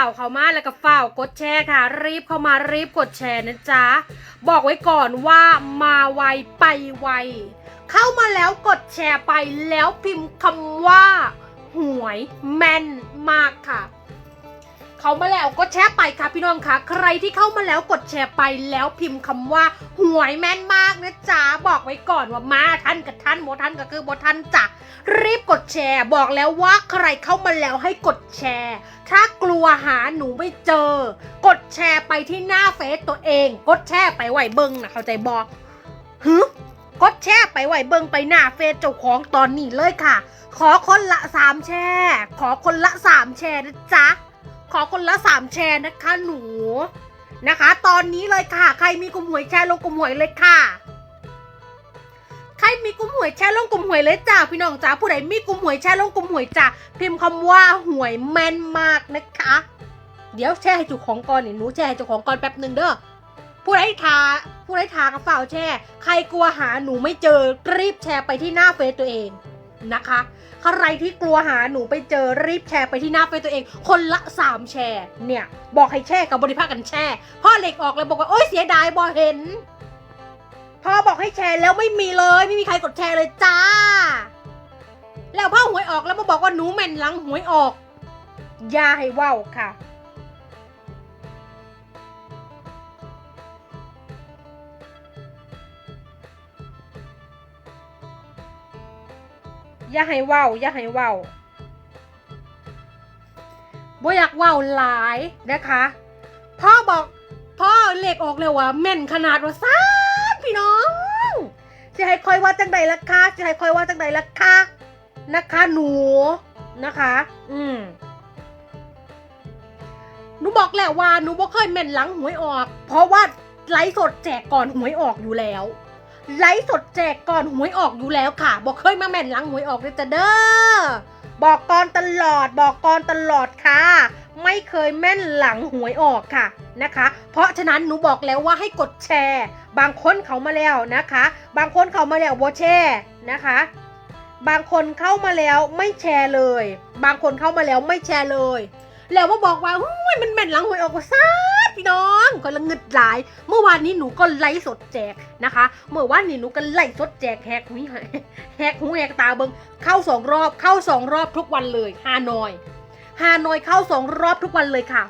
เฝ้าเข้ามาแล้วก็เฝ้ากดแชร์ค่ะ รีบเข้ามารีบกดแชร์นะจ๊ะ บอกไว้ก่อนว่ามาไวไปไว เข้ามาแล้วกดแชร์ไปแล้วพิมพ์คำว่า หวยแม่นมากค่ะ เขามาแล้วกดแชร์ไปค่ะพี่น้องค่ะ ใครที่เข้ามาแล้วกดแชร์ไปแล้วพิมพ์คำว่าหวยแม่นมากนะจ๊ะบอกไว้ก่อนว่ามาท่านกับท่านโมท่านก็คือโมท่านจ้ะรีบกดแชร์บอกแล้วว่าใครเข้ามาแล้วให้กดแชร์ ถ้ากลัวหาหนูไม่เจอ กดแชร์ไปที่หน้าเฟซตัวเอง กดแชร์ไปไหวเบิงนะเข้าใจบอกฮึกดแชร์ไปไหวเบิงไปหน้าเฟซเจ้าของตอนนี้เลยค่ะ ขอคนละสามแชร์ ขอคนละสามแชร์นะจ๊ะ ขอคนละสามแชร์นะคะหนูนะคะ ตอนนี้เลยค่ะ ใครมีกลุ่มหวยแชร์ลงกลุ่มหวยเลยค่ะ ใครมีกลุ่มหวยแชร์ลงกลุ่มหวยเลยจ้าพี่น้องจ้าผู้ใดมีกลุ่มหวยแชร์ลงกลุ่มหวยจ้าพิมพ์คำว่าหวยแม่นมากนะคะ เดี๋ยวแชร์ให้จุของก่อนนี่หนูแชร์ให้จุของก่อนแป๊บหนึ่งเด้อผู้ใดทาผู้ใดทากระเป๋าแชร์ใครกลัวหาหนูไม่เจอรีบแชร์ไปที่หน้าเฟซตัวเองนะคะ ใครที่กลัวหาหนูไปเจอรีบแชร์ไปที่หน้าเฟซตัวเอง คนละสามแชร์เนี่ย บอกให้แชร์กับบริภาคกันแชร์พ่อเหล็กออกเลยบอกว่าโอ๊ยเสียดายบอเห็นพ่อบอกให้แชร์แล้วไม่มีเลย ไม่มีใครกดแชร์เลยจ้า แล้วพ่อหวยออกแล้วมาบอกว่าหนูแม่นหลังหวยออกอย่าให้ว่าวค่ะ อย่าให้เว้าอย่าให้เว้าบ่อยากเว้าหลายนะคะ พ่อบอกพ่อเลขออกเลยว่าแม่นขนาดว่าซ่าพี่น้องจะให้คอยว่าจังใดล่ะคะจะให้คอยว่าจังใดล่ะคะนะคะหนูนะคะ อืมหนูบอกแล้วว่าหนูบ่เคยแม่นหลังหวยออก เพราะว่าไลฟ์สดแจกก่อนหวยออกอยู่แล้ว ไลฟ์สดแจกก่อนหวยออกอยู่แล้วค่ะ บอกเคยมาแม่นหลังหวยออกเลยจ้ะเด้อบอกก่อนตลอดบอกก่อนตลอดค่ะ ไม่เคยแม่นหลังหวยออกค่ะนะคะ เพราะฉะนั้นหนูบอกแล้วว่าให้กดแชร์ บางคนเขามาแล้วนะคะ บางคนเขามาแล้วโบแชร์นะคะ บางคนเข้ามาแล้วไม่แชร์เลย บางคนเข้ามาแล้วไม่แชร์เลย แล้วมาบอกว่าหุ้ยมันแม่นหลังหวยออกว่าซ่า พี่น้องก็ละเงิดหลาย เมื่อวานนี้หนูก็ไลฟ์สดแจกนะคะ เมื่อวานนี้หนูก็ไลฟ์สดแจกแฮกหูแฮกหูแฮกตาเบิงเข้าสองรอบเข้าสองรอบทุกวันเลยฮานอยฮานอยเข้าสองรอบทุกวันเลยค่ะ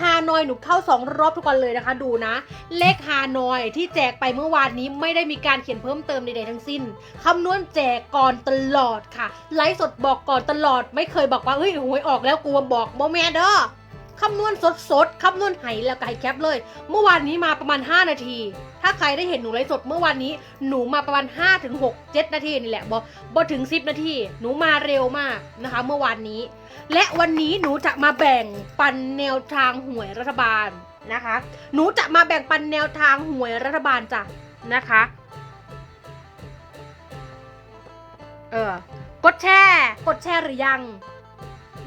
ฮานอยหนูเข้าสองรอบทุกวันเลยนะคะ ดูนะ เลขฮานอยที่แจกไปเมื่อวานนี้ไม่ได้มีการเขียนเพิ่มเติมใดๆทั้งสิ้นคำนวณแจกก่อนตลอดค่ะไลฟ์สดบอกก่อนตลอด ไม่เคยบอกว่าเฮ้ยหวยออกแล้วกูมาบอกโมแม่เด้อ คำนวณสดๆคำนวณไหแล้วก็ให้แคปเลย เมื่อวานนี้มาประมาณ 5 นาที ถ้าใครได้เห็นหนูไลฟ์สดเมื่อวานนี้หนูมาประมาณ5ถึง6 7 นาทีนี่แหละบอบอถึง 10 นาที หนูมาเร็วมากนะคะ เมื่อวานนี้ และวันนี้หนูจะมาแบ่งปันแนวทางหวยรัฐบาลนะคะ หนูจะมาแบ่งปันแนวทางหวยรัฐบาลจ้ะนะคะเออกดแชร์ กดแชร์หรือยัง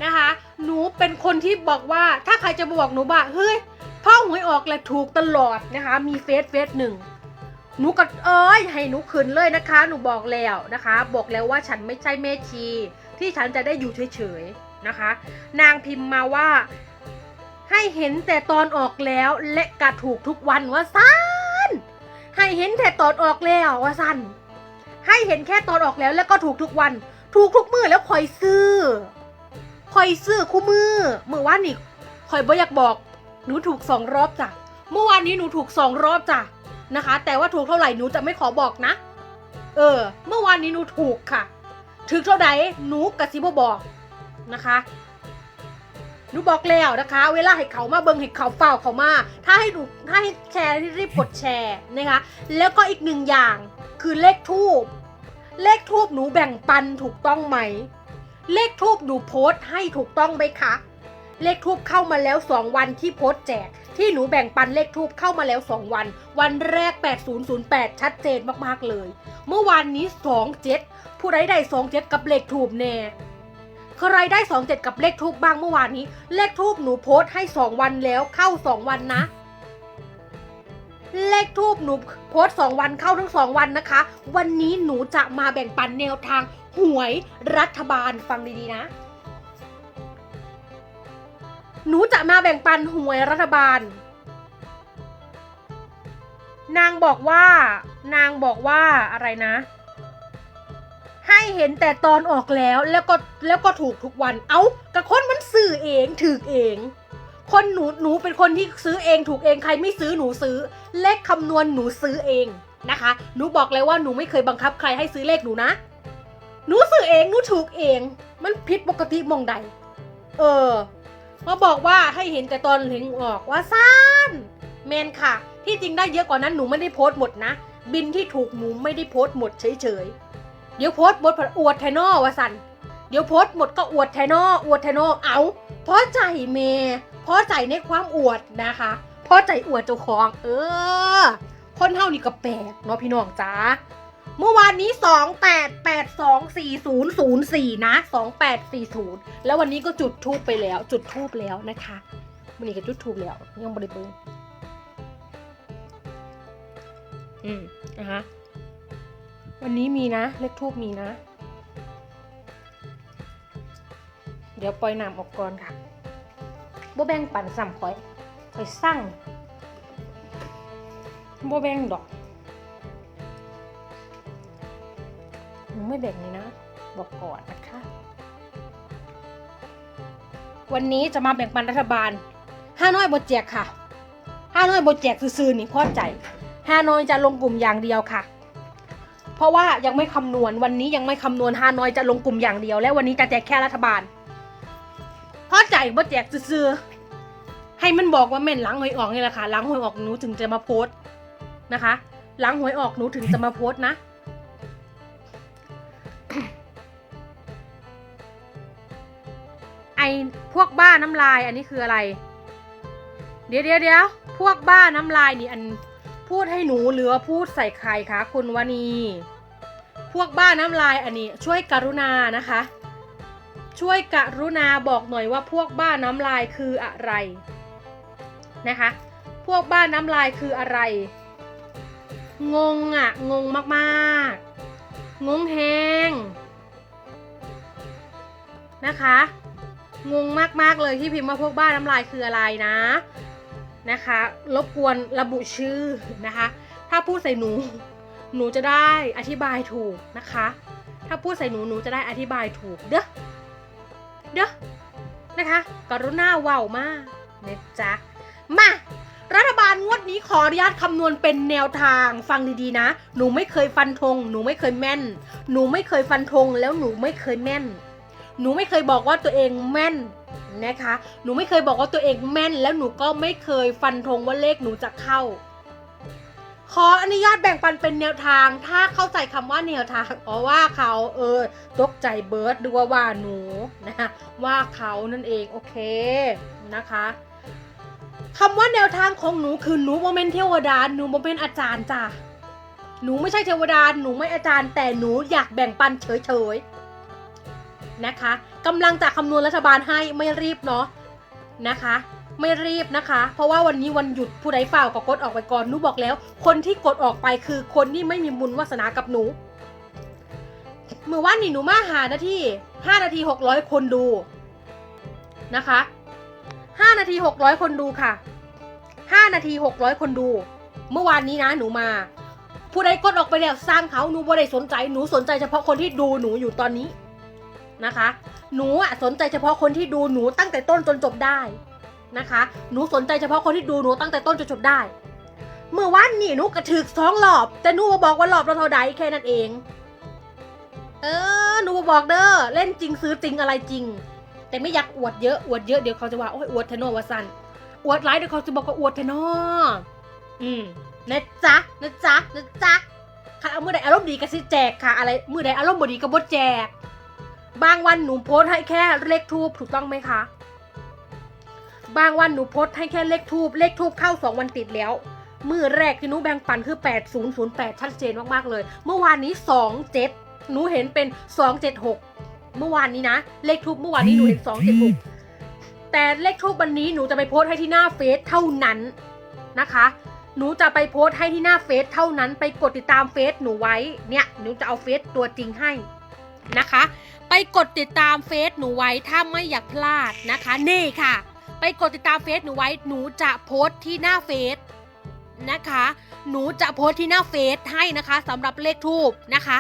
นะคะ หนูเป็นคนที่บอกว่าถ้าใครจะบอกหนูว่าเฮ้ยพ่อหวยออกแหละถูกตลอดนะคะ มีเฟซเฟซหนึ่งหนูก็เอ้ยให้หนูขืนเลยนะคะ หนูบอกแล้วนะคะ บอกแล้วว่าฉันไม่ใช่แม่ชี ที่ฉันจะได้อยู่เฉยๆนะคะ นางพิมพ์มาว่า ให้เห็นแต่ตอนออกแล้วและกระถูกทุกวันว่าสั้นให้เห็นแต่ตอนออกแล้วว่าสั้นให้เห็นแค่ตอนออกแล้วแล้วก็ถูกทุกวัน ถูกทุกมือแล้วคอยซื้อ คอยซื้อคู่มือเมื่อวานนี้คอยบ่อยากบอก หนูถูกสองรอบจ้ะ เมื่อวานนี้หนูถูกสองรอบจ้ะนะคะ แต่ว่าถูกเท่าไหร่หนูจะไม่ขอบอกนะ เออ เมื่อวานนี้หนูถูกค่ะ ถึงเท่าไหร่หนูกะซิบบอกนะคะหนูบอกแล้วนะคะ เวลาให้เขามาเบิงให้เขาเฝ้าเขามา ถ้าให้ดูถ้าให้แชร์ที่รีบกดแชร์นะคะ แล้วก็อีกหนึ่งอย่างคือเลขทูบเลขทูบหนูแบ่งปันถูกต้องไหม เลขทูบหนูโพสต์ให้ถูกต้องไหมคะ เลขทูบเข้ามาแล้ว 2 วันที่โพสต์แจก ที่หนูแบ่งปันเลขทูบเข้ามาแล้ว 2 วัน วันแรก 8008 ชัดเจนมากๆเลย เมื่อวานนี้ 27 ผู้ใดได้ 27 กับเลขทูบแน่ใครได้ 27 กับเลขทูบบ้างเมื่อวานนี้ เลขทูบหนูโพสต์ให้ 2 วันแล้วเข้า 2 วันนะเลขทูบหนูโพสต์2วันเข้าทั้ง2วันนะคะ วันนี้หนูจะมาแบ่งปันแนวทาง หวยรัฐบาลฟังดีๆนะ หนูจะมาแบ่งปันหวยรัฐบาล นางบอกว่า นางบอกว่าอะไรนะ ให้เห็นแต่ตอนออกแล้วแล้วก็แล้วก็ถูกทุกวัน เอา้ากระคนมันซื้อเองถือเอง คนหนูหนูเป็นคนที่ซื้อเองถูกเองใครไม่ซื้อหนูซื้อ เลขคำนวณหนูซื้อเองนะคะ หนูบอกเลยว่าหนูไม่เคยบังคับใครให้ซื้อเลขหนูนะ หนูซื้อเองหนูถูกเอง มันผิดปกติมองใด เออมาบอกว่าให้เห็นแต่ตอนเล็งออกว่าซ่านเมนค่ะ ที่จริงได้เยอะกว่านั้นหนูไม่ได้โพสต์หมดนะ บินที่ถูกหนูไม่ได้โพสต์หมดเฉยๆ เดี๋ยวโพสต์หมดผัดอวดแทนอวะสันเดี๋ยวโพสต์หมดก็อวดแทนออวดแทนอเอาเพราะใจเมเพราะใจในความอวดนะคะเพราะใจอวดเจ้าของ เออ คนเท่านี่ก็แปลกเนาะพี่น้องจ้า เมื่อวานนี้ 28824004 นะ 2840 แล้ววันนี้ก็จุดทูบไปแล้ว จุดทูบแล้วนะคะวันนี้ก็จุดทูบแล้ว ยังบริเบิงอืมนะคะวันนี้มีนะ เลขทูบมีนะ เดี๋ยวปล่อยน้ำออกก่อนค่ะบ่แบ่งปันซ้ำคอยคอยสั่งบ่แบ่งดอก หนูไม่แบ่งเลยนะ บอกก่อนนะคะ วันนี้จะมาแบ่งปันรัฐบาลห้าน้อยบทแจกค่ะห้าน้อยบทแจกซื่อๆนี่พอใจห้าน้อยจะลงกลุ่มอย่างเดียวค่ะ เพราะว่ายังไม่คำนวณวันนี้ยังไม่คำนวณห้าน้อยจะลงกลุ่มอย่างเดียว และวันนี้จะแจกแค่รัฐบาลพอใจบทแจกซื่อๆให้มันบอกว่าแม่นหลังหวยออกนี่แหละค่ะหลังหวยออกหนูถึงจะมาโพสต์นะคะหลังหวยออกหนูถึงจะมาโพสต์นะ พวกบ้าน้ำลายอันนี้คืออะไร เดี๋ยวเดี๋ยวเดี๋ยวพวกบ้าน้ำลายนี่อันพูดให้หนูหรือพูดใส่ใครคะคุณวณีพวกบ้าน้ำลายอันนี้ช่วยกรุณานะคะ ช่วยกรุณาบอกหน่อยว่าพวกบ้าน้ำลายคืออะไรนะคะ พวกบ้าน้ำลายคืออะไร งงอะงงมากๆ งงแฮงนะคะ งงมากๆเลยที่พิมพ์ว่าพวกบ้าน้ำลายคืออะไรนะนะคะ รบกวนระบุชื่อนะคะ ถ้าพูดใส่หนู หนูจะได้อธิบายถูกนะคะ ถ้าพูดใส่หนูหนูจะได้อธิบายถูกเด้อเด้อนะคะกรุณาเว่าวมากนะจ๊ะมารัฐบาลงวดนี้ขออนุญาตคำนวณเป็นแนวทางฟังดีๆนะ หนูไม่เคยฟันธงหนูไม่เคยแม่น หนูไม่เคยฟันธงแล้วหนูไม่เคยแม่น หนูไม่เคยบอกว่าตัวเองแม่นนะคะ หนูไม่เคยบอกว่าตัวเองแม่น แล้วหนูก็ไม่เคยฟันธงว่าเลขหนูจะเข้า ขออนุญาตแบ่งปันเป็นแนวทาง ถ้าเข้าใจคำว่าแนวทางอ๋อว่าเขาเออตกใจเบิร์ดดูว่าว่าหนูนะคะว่าเขานั่นเองโอเคนะคะคำว่าแนวทางของหนูคือหนูโมเมนเทวดาหนูโมเมนอาจารย์จ้ะหนูไม่ใช่เทวดาหนูไม่อาจารย์ แต่หนูอยากแบ่งปันเฉยๆ นะคะกำลังจะคำนวณรัฐบาลให้ไม่รีบเนาะนะคะ ไม่รีบนะคะ เพราะว่าวันนี้วันหยุดผู้ใดเฝ่าก็กดออกไปก่อนหนูบอกแล้ว คนที่กดออกไปคือคนที่ไม่มีบุญวาสนากับหนูเมื่อวานนี่หนูมาหานาทีห้านาทีหกร้อยคนดูนะคะห้านาทีหกร้อยคนดูค่ะห้านาทีหกร้อยคนดู เมื่อวานนี้นะหนูมา ผู้ใดกดออกไปแล้วสร้างเขาหนูบ่ได้สนใจหนูสนใจเฉพาะคนที่ดูหนูอยู่ตอนนี้ นะคะ หนูอะสนใจเฉพาะคนที่ดูหนูตั้งแต่ต้นจนจบได้นะคะ หนูสนใจเฉพาะคนที่ดูหนูตั้งแต่ต้นจนจบได้ เมื่อวานนี่หนูกระถึกสองรอบ แต่หนูบ่บอกว่ารอบเราเท่าใดแค่นั้นเอง เออหนูบ่บอกเด้อเล่นจริงซื้อจริงอะไรจริง แต่ไม่อยากอวดเยอะอวดเยอะเดี๋ยวเขาจะว่าโอ้ยอวดเทโนวาสันอวดไลฟ์เดี๋ยวเขาจะบอกว่าอวดเทโนอืมนะจ๊ะนะจ๊ะนะจ๊ะค่ะเอามือใดอารมณ์ดีก็สิแจกค่ะ อะไรมือใดอารมณ์บ่ดีก็บ่แจก บางวันหนูโพสให้แค่เลขทูบถูกต้องไหมคะ บางวันหนูโพสให้แค่เลขทูบเลขทูบเข้าสองวันติดแล้ว มือแรกที่หนูแบ่งปันคือ 8008 ชัดเจนมากๆเลย เมื่อวานนี้ 27 หนูเห็นเป็น 276 เมื่อวานนี้นะ เลขทูบเมื่อวานนี้หนูเห็น 276 แต่เลขทูบวันนี้หนูจะไปโพสให้ที่หน้าเฟซเท่านั้นนะคะหนูจะไปโพสต์ให้ที่หน้าเฟซเท่านั้นไปกดติดตามเฟซหนูไว้เนี่ยหนูจะเอาเฟซตัวจริงให้นะคะ ไปกดติดตามเฟซหนูไว้ถ้าไม่อยากพลาดนะคะ นี่ค่ะ ไปกดติดตามเฟซหนูไว้หนูจะโพสต์ที่หน้าเฟซนะคะ หนูจะโพสต์ที่หน้าเฟซให้นะคะสำหรับเลขทูบนะคะ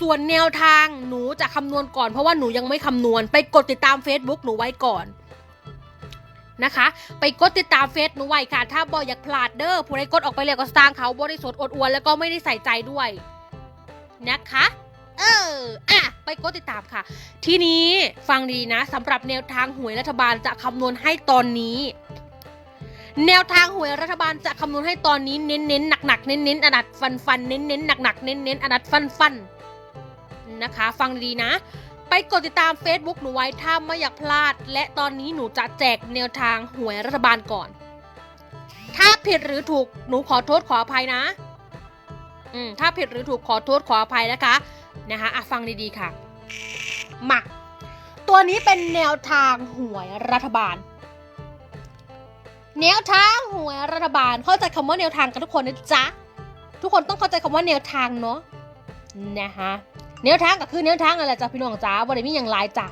ส่วนแนวทางหนูจะคำนวณก่อนเพราะว่าหนูยังไม่คำนวณ ไปกดติดตาม Facebook หนูไว้ก่อนนะคะ ไปกดติดตามเฟซหนูไว้ค่ะ ถ้าบออยากพลาดเด้อผู้ใดกดออกไปแล้วก็สร้างเขาบริสุทธิ์อดอวนแล้วก็ไม่ได้ใส่ใจด้วยนะคะ เอออะไปกดติดตามค่ะ ทีนี้ฟังดีนะสำหรับแนวทางหวยรัฐบาลจะคำนวณให้ตอนนี้ แนวทางหวยรัฐบาลจะคำนวณให้ตอนนี้เน้นเน้นหนักหนักๆเน้นเน้นๆอนัดฟันฟันเน้นเน้นหนักหนักๆเน้นเน้นๆอนัดฟันฟันนะคะ ฟังดีนะ ไปกดติดตาม Facebook หนูไว้ถ้าไม่อยากพลาด และตอนนี้หนูจะแจกแนวทางหวยรัฐบาลก่อน ถ้าผิดหรือถูกหนูขอโทษขออภัยนะ อืมถ้าผิดหรือถูกขอโทษขออภัยนะคะ นะคะอะฟังดีๆค่ะมาตัวนี้เป็นแนวทางหวยรัฐบาล แนวทางหวยรัฐบาล เข้าใจคำว่าแนวทางกันทุกคนนะจ๊ะ ทุกคนต้องเข้าใจคำว่าแนวทางเนาะนะคะแนวทางก็คือแนวทางอะไรจ้ะพี่น้องจ้าบริมีอย่างไรจ้ะ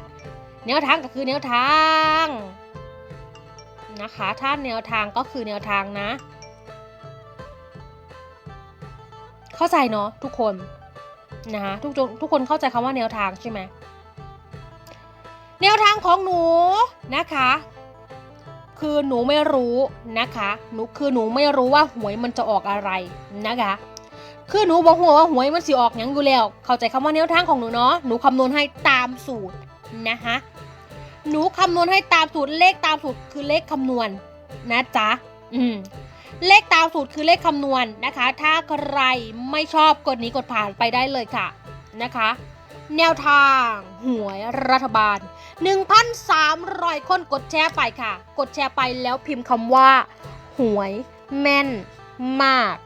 แนวทางก็คือแนวทางนะคะถ้าแนวทางก็คือแนวทางนะ เข้าใจเนาะทุกคน นะคะทุกทุกคนเข้าใจคำว่าแนวทางใช่ไหมแนวทางของหนูนะคะ คือหนูไม่รู้นะคะหนูคือหนูไม่รู้ว่าหวยมันจะออกอะไรนะคะ คือหนูบอกหัวว่าหวยมันสิออกหยังอยู่แล้ว เข้าใจคำว่าแนวทางของหนูเนาะหนูคำนวณให้ตามสูตรนะคะหนูคำนวณให้ตามสูตรเลขตามสูตรคือเลขคำนวณนะจ๊ะ อืม เลขตามสูตรคือเลขคำนวณนะคะ ถ้าใครไม่ชอบกดหนี้กดผ่านไปได้เลยค่ะนะคะ แนวทางหวยรัฐบาล 1,300 คนกดแชร์ไปค่ะ กดแชร์ไปแล้วพิมพ์คำว่า หวยแม่นมาก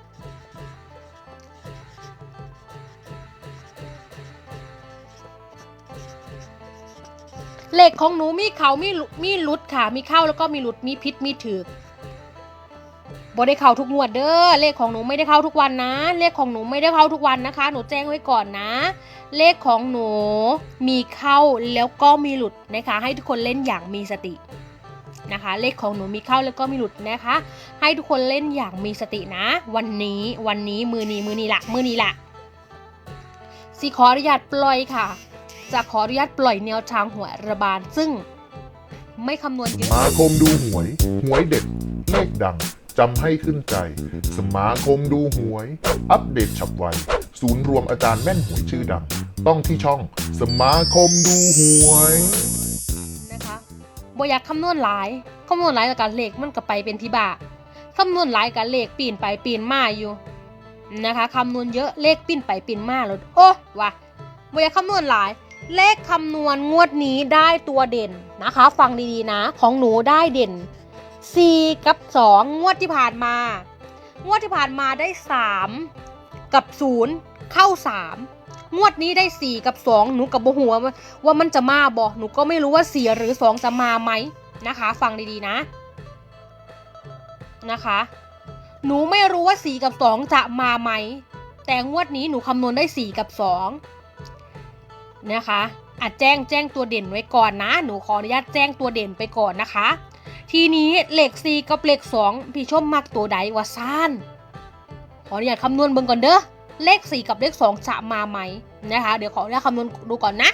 เหล็กของหนูมีเขามีลุมีลุดค่ะ มีเข้าแล้วก็มีหลุด มีพิษ มีถือ บ่ได้เข้าทุกงวดเด้อเลขของหนูไม่ได้เข้าทุกวันนะ เลขของหนูไม่ได้เข้าทุกวันนะคะ หนูแจ้งไว้ก่อนนะ เลขของหนูมีเข้าแล้วก็มีหลุดนะคะ ให้ทุกคนเล่นอย่างมีสตินะคะ เลขของหนูมีเข้าแล้วก็มีหลุดนะคะ ให้ทุกคนเล่นอย่างมีสตินะ วันนี้วันนี้มือนี้มือนี้ละมือนี้ละสิขออนุญาตปล่อยค่ะ จะขออนุญาตปล่อยแนวทางหวยรัฐบาลซึ่ง ไม่คำนวณเยอะมาคมดูหวย หวยเด็ดเลขดัง จำให้ขึ้นใจ สมาคมดูหวย อัปเดตฉับไว ศูนย์รวมอาจารย์แม่นหวยชื่อดัง ต้องที่ช่องสมาคมดูหวยนะคะบ่อยากคำนวณหลายคำนวณหลายกับการเลขมันก็ไปเป็นที่บ้าคำนวณหลายกับเลขปีนไปปีนมาอยู่นะคะคำนวณเยอะเลขปีนไปปีนมาแล้วโอ้ว่ะบ่อยากคำนวณหลายเลขคำนวณงวดนี้ได้ตัวเด่นนะคะ ฟังดีๆนะ ของหนูได้เด่น 4 กับ 2 งวดที่ผ่านมา งวดที่ผ่านมาได้ 3 กับ 0 เข้า 3 งวดนี้ได้ 4 กับ 2 หนูกับโบหัวว่ามันจะมาบอหนูก็ไม่รู้ว่า 4 หรือ 2 จะมาไหมนะคะ ฟังดีๆนะนะคะ หนูไม่รู้ว่า 4 กับ 2 จะมาไหม แต่งวดนี้หนูคำนวณได้ 4 กับ 2 นะคะอาจแจ้งแจ้งตัวเด่นไว้ก่อนนะ หนูขออนุญาตแจ้งตัวเด่นไปก่อนนะคะ ทีนี้เลข4กับเลข2พี่ชมมักตัวใดวะซ่านขออนุญาตคำนวณเบิ่งก่อนเด้อเลข4กับเลข2จะมาไหมนะคะเดี๋ยวขออนุญาตคำนวณดูก่อนนะ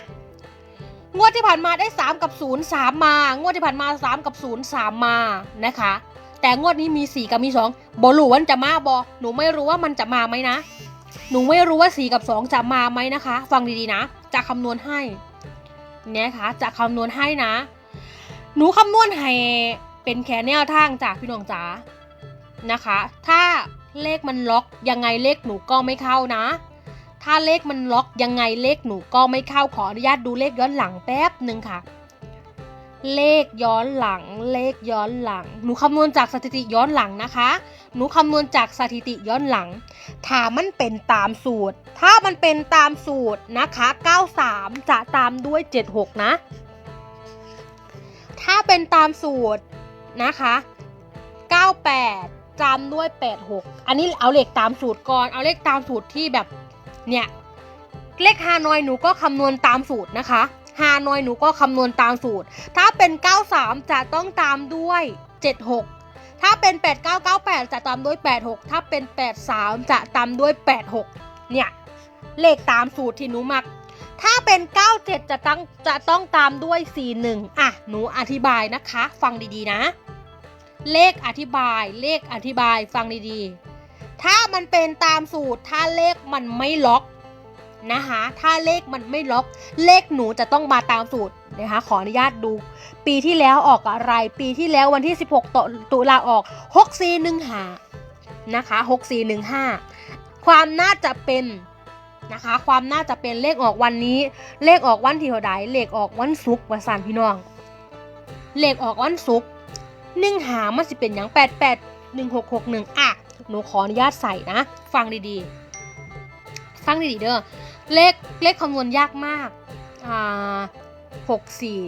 งวดที่ผ่านมาได้ 3 กับ 0 3 มา งวดที่ผ่านมา 3 กับ 0 3 มานะคะ แต่งวดนี้มี 4 กับมี2บอรู้ว่ามันจะมาบอหนูไม่รู้ว่ามันจะมาไหมนะ หนูไม่รู้ว่า 4 กับ 2 จะมาไหมนะคะ ฟังดีๆนะ จะคำนวณให้นะคะจะคำนวณให้นะ หนูคำนวณให้เป็นแค่แนวทางจากพี่น้องจ๋านะคะ ถ้าเลขมันล็อกยังไงเลขหนูก็ไม่เข้านะ ถ้าเลขมันล็อกยังไงเลขหนูก็ไม่เข้าขออนุญาตดูเลขย้อนหลังแป๊บหนึ่งค่ะ เลขย้อนหลัง เลขย้อนหลัง หนูคำนวณจากสถิติย้อนหลังนะคะ หนูคำนวณจากสถิติย้อนหลัง ถ้ามันเป็นตามสูตร ถ้ามันเป็นตามสูตรนะคะ 93 จะตามด้วย 76 นะ ถ้าเป็นตามสูตรนะคะ 98ตามด้วย 86 อันนี้เอาเลขตามสูตรก่อน เอาเลขตามสูตรที่แบบ เนี่ย เลขฮานอยหนูก็คำนวณตามสูตรนะคะฮานอยหนูก็คำนวณตามสูตร ถ้าเป็น 93 จะต้องตามด้วย 76 ถ้าเป็น 8998 จะตามด้วย 86 ถ้าเป็น 83 จะตามด้วย 86 เนี่ย เลขตามสูตรที่หนูมัก ถ้าเป็น 97 จะต้องจะต้องตามด้วย 41 อะ หนูอธิบายนะคะ ฟังดีๆนะ เลขอธิบาย เลขอธิบายฟังดีๆ ถ้ามันเป็นตามสูตร ถ้าเลขมันไม่ล็อกนะคะ ถ้าเลขมันไม่ล็อก เลขหนูจะต้องมาตามสูตรนะคะ ขออนุญาตดู ปีที่แล้วออกอะไร ปีที่แล้ววันที่ 16 ตุตุลาออก 6415 นะคะ 6415 ความน่าจะเป็น นะคะ ความน่าจะเป็นเลขออกวันนี้ เลขออกวันที่เท่าใดเลขออกวันศุกร์ประสานพี่น้อง เลขออกวันศุกร์หนึ่งหามันสิเป็นอย่างแปดแปดหนึ่งหกหกหนึ่งอะหนูขออนุญาตใส่นะ ฟังดีๆ ฟังดีๆเด้อเลขเลขคำนวณยากมากอ่าหกสี่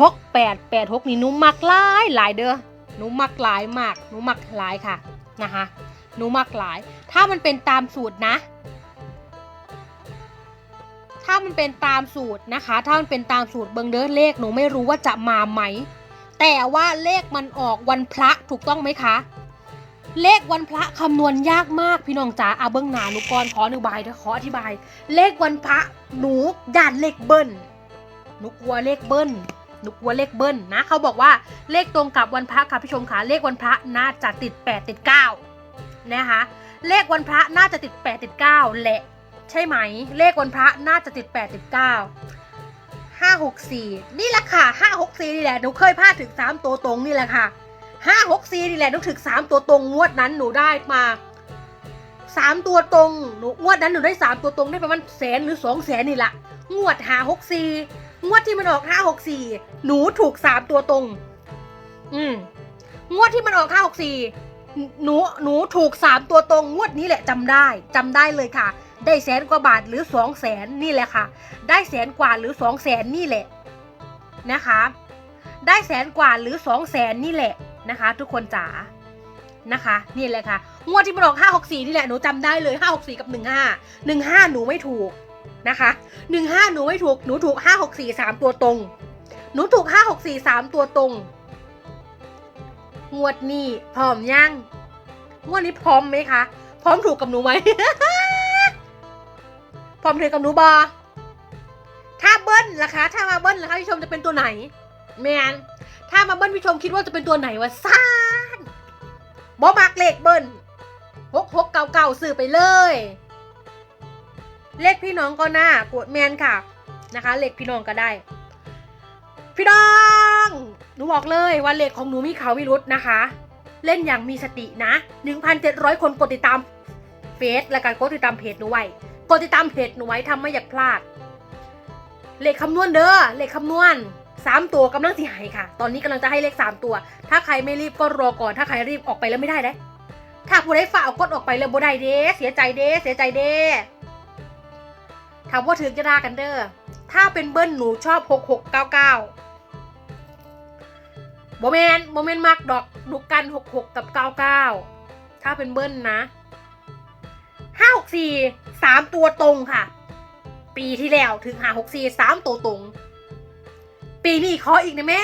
หกแปดแปดหกนี่หนูมักหลายหลายเด้อหนูมักหลายมากหนูมักหลายค่ะนะคะหนูมักหลาย ถ้ามันเป็นตามสูตรนะ ถ้ามันเป็นตามสูตรนะคะ ถ้ามันเป็นตามสูตรเบิงเด้อเลขหนูไม่รู้ว่าจะมาไหม แต่ว่าเลขมันออกวันพระถูกต้องไหมคะ เลขวันพระคำนวณยากมากพี่น้องจ๋าอาเบิ้งหนาหนูก่อนขออธิบายเถอะขออธิบาย เลขวันพระหนูด่านเลขเบิ้ลหนูกลัวเลขเบิ้ลหนูกลัวเลขเบิ้ลนะ เขาบอกว่าเลขตรงกับวันพระค่ะพี่ชมค่ะเลขวันพระน่าจะติด 8 ติด 9 นะคะเลขวันพระน่าจะติด 8 ติด 9 แหละ ใช่ไหม เลขวันพระน่าจะติด8ติด9 5 6 4นี่แหละค่ะ5 6 4นี่แหละหนูเคยพลาดถึง3ตัวตรงนี่แหละค่ะ5 6 4นี่แหละหนูถึง3ตัวตรงงวดนั้นหนูได้มา3ตัวตรงหนูงวดนั้นหนูได้3ตัวตรงได้ประมาณแสนหรือ2แสนนี่แหละงวดหา6 4งวดที่มันออก5 6 4หกสี่หนูถูก3ตัวตรง อืมงวดที่มันออก5 6 4หกสี่หนูหนูถูก3ตัวตรงงวดนี้แหละจำได้จำได้เลยค่ะ ได้แสนกว่าบาทหรือสองแสนนี่แหละค่ะ ได้แสนกว่าหรือสองแสนนี่แหละนะคะ ได้แสนกว่าหรือสองแสนนี่แหละนะคะ ทุกคนจ๋านะคะนี่แหละค่ะงวดที่มันออกห้าหกสี่นี่แหละหนูจำได้เลยห้าหกสี่กับหนึ่งห้าหนึ่งห้าหนูไม่ถูกนะคะหนึ่งห้าหนูไม่ถูกหนูถูกห้าหกสี่สามตัวตรง หนูถูกห้าหกสี่สามตัวตรงงวดนี้พร้อมยังงวดนี้พร้อมไหมคะ พร้อมถูกกับหนูไหม พร้อมถือกับหนูบอถ้าเบิ้ลล่ะคะถ้ามาเบิ้ลล่ะคะพี่ชมจะเป็นตัวไหนแมนถ้ามาเบิ้ลพี่ชมคิดว่าจะเป็นตัวไหนวะซ่านบอมักเลขเบิ้ลหกหกเก่าเก่าสื่อไปเลย เลขพี่น้องก็น่ากดแมนค่ะนะคะ เลขพี่น้องก็ได้ พี่น้องหนูบอกเลยว่าเลขของหนูมีเขาวิรุธนะคะ เล่นอย่างมีสตินะ 1,700 คนกดติดตามเฟซและการกดติดตามเพจหนูไว้ กดติดตามเพจหนูไว้ทำไม่อยากพลาด เลขคำนวณเด้อ เลขคำนวณสามตัวกำลังสิหายค่ะ ตอนนี้กำลังจะให้เลขสามตัว ถ้าใครไม่รีบก็รอก่อน ถ้าใครรีบออกไปแล้วไม่ได้เด้ถ้าผู้ใดฝ่าเอากดออกไปแล้วบ่ได้เด้ เสียใจเด้ เสียใจเด้ถามว่าถึงจะด่ากันเด้อ ถ้าเป็นเบิ้ลหนูชอบหกหกเก้าเก้าโมเมนโมเมนมากดอกหนูกันหกหกกับเก้าเก้าถ้าเป็นเบิ้ลนะ ห้าหกสี่สามตัวตรงค่ะ ปีที่แล้วถึงหาหกสี่สามตัวตรง ปีนี้ขออีกนะแม่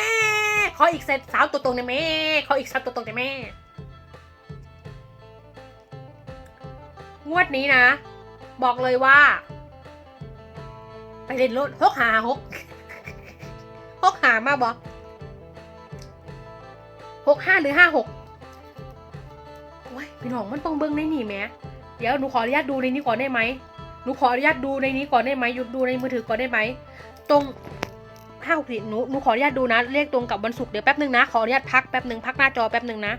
ขออีกเซตสามตัวตรงนะแม่ ขออีกสามตัวตรงนะแม่ งวดนี้นะ บอกเลยว่า ไปเล่นรถหกหาหกหกหามาบอกหกห้าหรือห้าหกว้ยพี่น้องมันต้องเบิ้งในนี่แหม่ เดี๋ยวหนูขออนุญาตดูในนี้ก่อนได้ไหมหนูขออนุญาตดูในนี้ก่อนได้ไหมหยุดดูในมือถือก่อนได้ไหมตรงห้าหกสี่หนูหนูขออนุญาตดูนะเลขตรงกับวันศุกร์เดี๋ยวแป๊บหนึ่งนะขออนุญาตพักแป๊บหนึ่งพักหน้าจอแป๊บหนึ่งนะ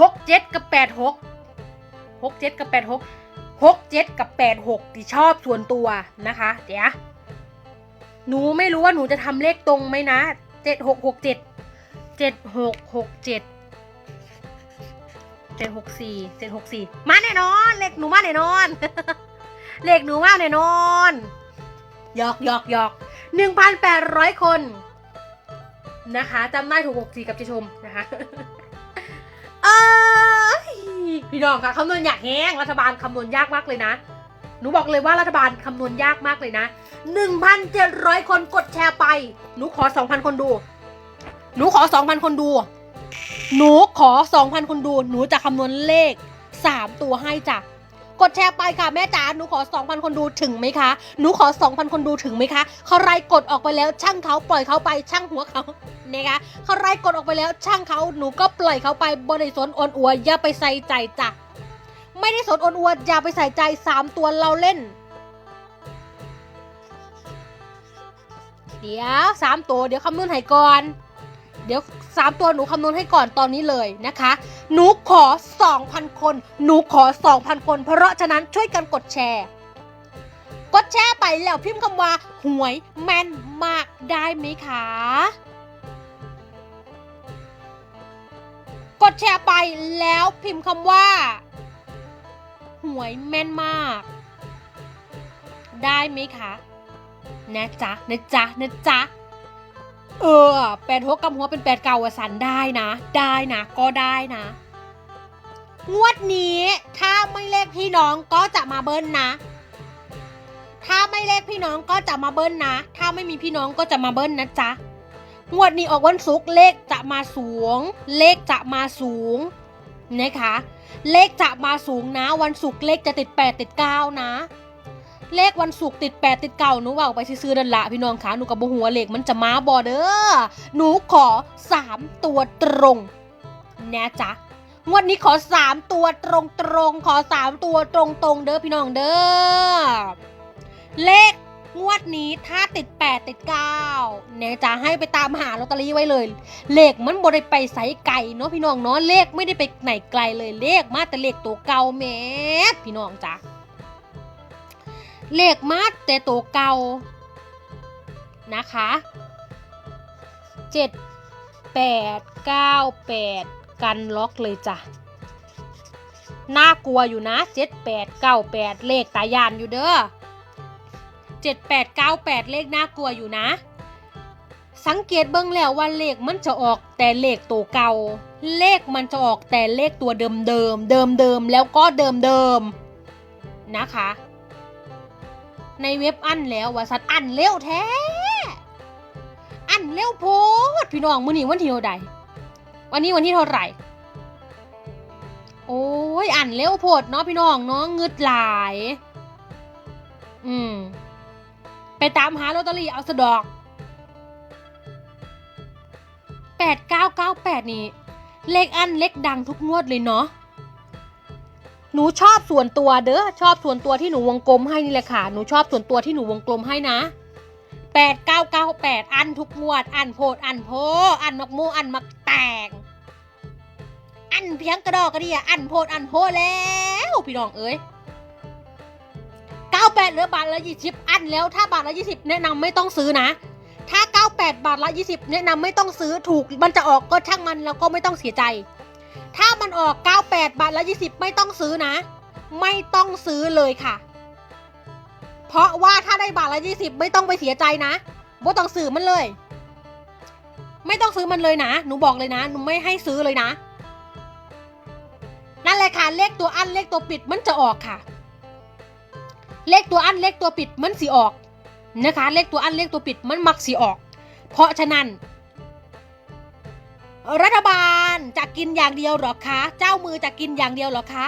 หกเจ็ดกับแปดหกหกเจ็ดกับแปดหกหกเจ็ดกับแปดหกที่ชอบส่วนตัวนะคะเดี๋ยวหนูไม่รู้ว่าหนูจะทำเลขตรงไหมนะเจ็ดหกหกเจ็ดเจ็ดหกหกเจ็ด เจ็ดหกสี่เจ็ดหกสี่มาแน่นอนเลขหนูมาแน่นอนเลขหนูมาแน่นอนหยอกหยอกหยอกหนึ่งพันแปดร้อยคนนะคะจำได้ถูกหกสี่กับเจชมนะคะเอ้ยพี่น้องค่ะคำนวณอยากแห้งรัฐบาลคำนวณยากมากเลยนะ หนูบอกเลยว่ารัฐบาลคำนวณยากมากเลยนะ1,700คนกดแชร์ไป หนูขอ2,000คนดู หนูขอ2,000คนดู หนูขอ 2,000 คนดู หนูจะคำนวณเลข 3 ตัวให้จ้ะ กดแชร์ไปค่ะแม่จ๋า หนูขอ 2,000 คนดูถึงไหมคะ หนูขอ 2,000 คนดูถึงไหมคะใครกดออกไปแล้วช่างเขาปล่อยเขาไปช่างหัวเขานะคะใครกดออกไปแล้วช่างเขาหนูก็ปล่อยเขาไปบริสนอ่อนอัวอย่าไปใส่ใจจ้ะ ไม่ได้สนอ่อนอัวอย่าไปใส่ใจ 3 ตัวเราเล่น เดี๋ยวสามตัวเดี๋ยวคำนวณให้ก่อน เดี๋ยวสามตัวหนูคำนวณให้ก่อนตอนนี้เลยนะคะ หนูขอ 2,000 คน หนูขอ 2,000 คน เพราะฉะนั้นช่วยกันกดแชร์ กดแชร์ไปแล้วพิมพ์คำว่า หวยแม่นมากได้ไหมคะ กดแชร์ไปแล้วพิมพ์คำว่า หวยแม่นมาก ได้ไหมคะ นะจ๊ะ นะจ๊ะ นะจ๊ะ เออแปดหัวกำหัวเป็นแปดเก่าอะสันได้นะ ได้นะ ก็ได้นะ งวดนี้ถ้าไม่เลขพี่น้องก็จะมาเบิ้ลนะ ถ้าไม่เลขพี่น้องก็จะมาเบิ้ลนะ ถ้าไม่มีพี่น้องก็จะมาเบิ้ลนะจ๊ะ งวดนี้ออกวันศุกร์เลขจะมาสูง เลขจะมาสูงนะคะ เลขจะมาสูงนะ วันศุกร์เลขจะติด8ติด9นะ เลขวันศุกร์ติด8ติด9หนูว่าไปซื้อๆนั่นละพี่น้องคะหนูกับบัหัวเลขมันจะมาบอเด้อหนูขอ 3 ตัวตรงนะจ๊ะงวดนี้ขอ 3 ตัวตรงตรงขอ 3 ตัวตรงตรงเด้อพี่น้องเด้อเลขงวดนี้ถ้าติด 8 ติด9เนี่ยจะให้ไปตามหาลอตเตอรี่ไว้เลย เลขมันบ่ได้ไปไสไก่เนาะพี่น้องเนาะเลขไม่ได้ไปไหนไกลเลยเลขมาแต่เลขตัวเก่าแม่พี่น้องจ้ะ เลขมาแต่ตัวเก่านะคะเจ็ดแปดเก้าแปดกันล็อกเลยจ้ะน่ากลัวอยู่นะเจ็ดแปดเก้าแปดเลขตายานอยู่เด้อเจ็ดแปดเก้าแปดเลขน่ากลัวอยู่นะ สังเกตเบื้องแล้วว่าเลขมันจะออกแต่เลขตัวเก่า เลขมันจะออกแต่เลขตัวเดิมเดิมเดิมเดิมแล้วก็เดิมเดิมนะคะ ในเว็บอันแล้วว่าสัตว์อันเร็วแท้ อันเร็วโพดพี่น้องมื้อนี้วันที่เท่าใด วันนี้วันที่เท่าไหร่ โอ้ยอันเร็วโพดเนาะพี่น้องเนาะเงึดหลาย อืม ไปตามหาลอตเตอรี่เอาสะดอกแปดเก้าเก้าแปดนี่เลขอันเลขดังทุกงวดเลยเนาะ หนูชอบส่วนตัวเด้อชอบส่วนตัวที่หนูวงกลมให้นี่แหละค่ะ หนูชอบส่วนตัวที่หนูวงกลมให้นะแปดเก้าเก้าแปดอันทุกงวด อันโพดอันโพ อันมักมูอันมักแตงอันเพียงกระดอกกระเดียอันโพดอันโพแล้วพี่น้องเอ้ยเก้าแปดเหลือบาทละยี่สิบอันแล้วถ้าบาทละยี่สิบแนะนำไม่ต้องซื้อนะ ถ้า98บาทละ20แนะนำไม่ต้องซื้อถูกมันจะออกก็ช่างมันแล้วก็ไม่ต้องเสียใจ ถ้ามันออก 98 บาทละ20 ไม่ต้องซื้อนะ ไม่ต้องซื้อเลยค่ะ เพราะว่าถ้าได้บาทละ20 ไม่ต้องไปเสียใจนะบ่ต้องซื้อมันเลย ไม่ต้องซื้อมันเลยนะ หนูบอกเลยนะ หนูไม่ให้ซื้อเลยนะ นั่นแหละค่ะ เลขตัวอันเลขตัวปิดมันจะออกค่ะ เลขตัวอันเลขตัวปิดมันสิออกนะคะ เลขตัวอันเลขตัวปิดมันมักสีออก เพราะฉะนั้น รัฐบาลจะกินอย่างเดียวหรอคะ เจ้ามือจะกินอย่างเดียวหรอคะ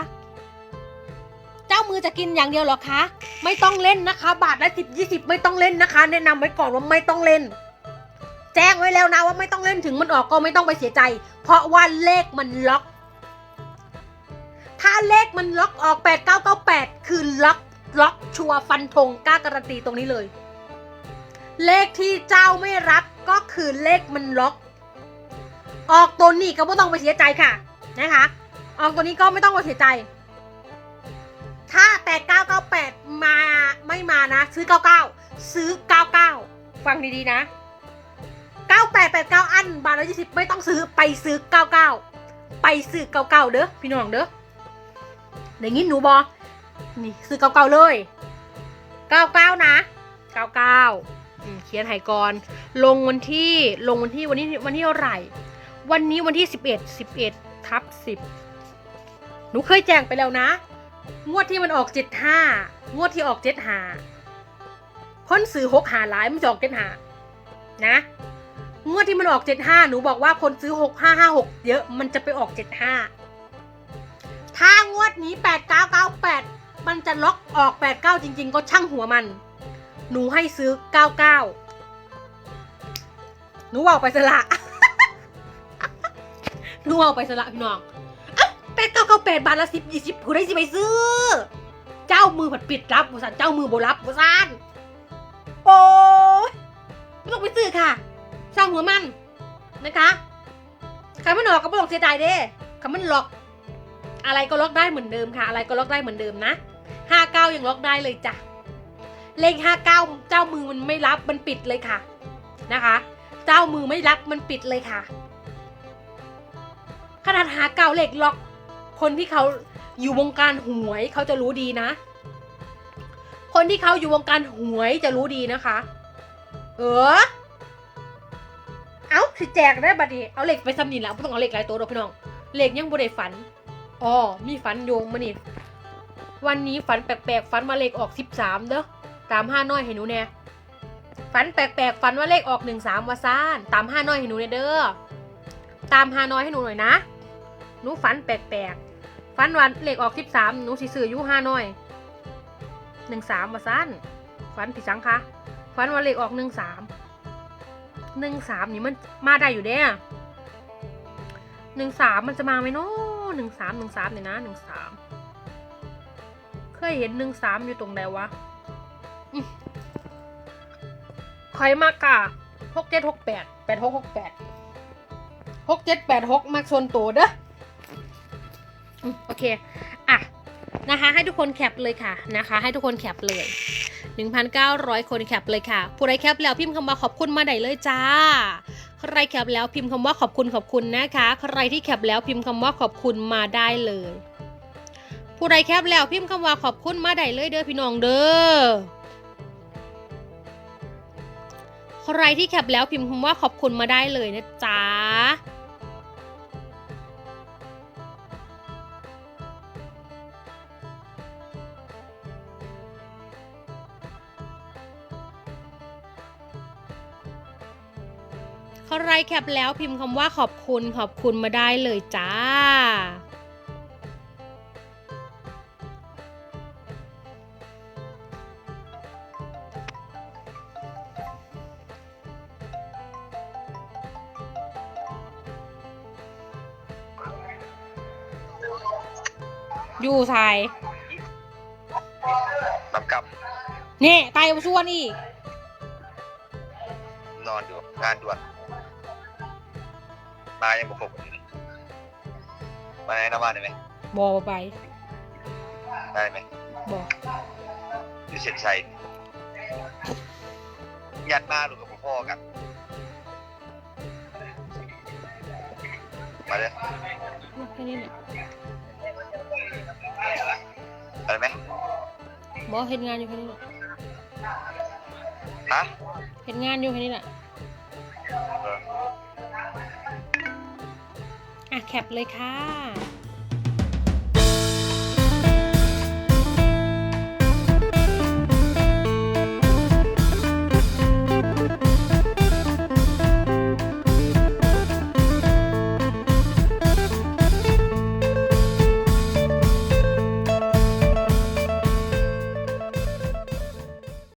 เจ้ามือจะกินอย่างเดียวหรอคะ ไม่ต้องเล่นนะคะ บาทละสิบยี่สิบไม่ต้องเล่นนะคะ แนะนำไว้ก่อนว่าไม่ต้องเล่น แจ้งไว้แล้วนะว่าไม่ต้องเล่นถึงมันออกก็ไม่ต้องไปเสียใจ เพราะว่าเลขมันล็อก ถ้าเลขมันล็อกออกแปดเก้าเก้าแปดคือล็อกล็อกชัวร์ฟันธงกล้าการันตีตรงนี้เลย เลขที่เจ้าไม่รับก็คือเลขมันล็อก ออกตัวนี้ก็ไม่ต้องไปเสียใจค่ะนะคะ ออกตัวนี้ก็ไม่ต้องไปเสียใจ ถ้า8998มาไม่มานะ ซื้อ99ซื้อ99ฟังดีๆนะ9889อันบาทละ20ไม่ต้องซื้อไปซื้อ99ไปซื้อ99เด้อพี่น้องเด้อเดี๋ยวงี้หนูบอนี่ซื้อ99เลย99นะ99อืมเขียนไห้ก่อน ลงวันที่ลงวันที่วันนี้วันที่เท่าไหร่ วันนี้วันที่ 11 11ทับ10 หนูเคยแจ้งไปแล้วนะ งวดที่มันออก 75 งวดที่ออก 75คนซื้อ6หาหลายมันจะออก75นะ งวดที่มันออก 75 หนูบอกว่าคนซื้อ 6556 เยอะมันจะไปออก 75 ถ้างวดนี้ 8998 มันจะล็อกออก 89 จริง ๆ ก็ช่างหัวมัน หนูให้ซื้อ 99 หนูเอาไปสละ หนูเอาไปสละพี่น้องแปดเก้าเก้าแปดบาทละสิบยี่สิบผู้ได้สิไปซื้อ เจ้ามือผัดปิดรับบุษันเจ้ามือโบรับบุษันโอ้ยไม่ต้องไปซื้อค่ะ สร้างหัวมันนะคะใครมันหลอกก็ไม่ต้องเสียดายเด้ใครมันหลอก อะไรก็ล็อกได้เหมือนเดิมค่ะ อะไรก็ล็อกได้เหมือนเดิมนะห้าเก้ายังล็อกได้เลยจ้ะเลขห้าเก้าเจ้ามือมันไม่รับมันปิดเลยค่ะนะคะ เจ้ามือไม่รับมันปิดเลยค่ะ ขนาดหาเก่าเหล็กล็อกคนที่เขาอยู่วงการหวยเขาจะรู้ดีนะ คนที่เขาอยู่วงการหวยจะรู้ดีนะคะ เออ เอาสิแจกได้บัดนี้เอาเหล็กไปซ้ำนี่แล้วไม่ต้องเอาเหล็กหลายตัวหรอกพี่น้องเหล็กยังบ่ได้ฝันอ๋อมีฝันโยงมานี่วันนี้ฝันแปลกๆฝันมาเหล็กออกสิบสามเด้อตามห้าน้อยให้หนูแน่ฝันแปลกๆฝันว่าเลขออกหนึ่งสามวาซานตามห้าน้อยให้หนูแน่เด้อตามห้าน้อยให้หนูหน่อยนะ หนูฝันแปลกๆฝันวันเลขออกสิบสามหนูสิซื้ออยู่ห้าน้อยหนึ่งสามมาสั้นฝันผิดสังคะฝันว่าเลขออกหนึ่งสามหนึ่งสามนี่มันมาได้อยู่เด้หนึ่งสามมันจะมาไหมเนาะหนึ่งสามหนึ่งสามเนี่ยนะหนึ่งสามเคยเห็นหนึ่งสามอยู่ตรงไหนวะอืมใครมากค่ะหกเจ็ดหกแปดแปดหกหกแปดหกเจ็ดแปดหกมาชนตัวเด้อ โอเค อะ นะคะ ให้ทุกคนแคปเลยค่ะนะคะ ให้ทุกคนแคปเลย 1,900 คนแคปเลยค่ะ ผู้ใดแคปแล้วพิมพ์คำว่าขอบคุณมาได้เลยจ้า ใครแคปแล้วพิมพ์คำว่าขอบคุณขอบคุณนะคะ ใครที่แคปแล้วพิมพ์คำว่าขอบคุณมาได้เลย ผู้ใดแคปแล้วพิมพ์คำว่าขอบคุณมาได้เลยเด้อพี่น้องเด้อ ใครที่แคปแล้วพิมพ์คำว่าขอบคุณมาได้เลยนะจ๊ะ ใครแคปแล้วพิมพ์คำว่าขอบคุณขอบคุณมาได้เลยจ้า อยู่ไทยน้ำกับนี่ไตมาชวนอีก นอนอยู่งานด่วนมายังบอกผมอยู่มาในน้ำบ้านได้ไหมบอไปได้ไหมบอกอยู่เชียนชัยยัดมาหรือกับพ่อกัน มาเลยแค่นี้แหละอะไรไหมบอกเห็นงานอยู่แค่นี้แหละฮะเห็นงานอยู่แค่นี้แหละเอออะ แคปเลยค่ะ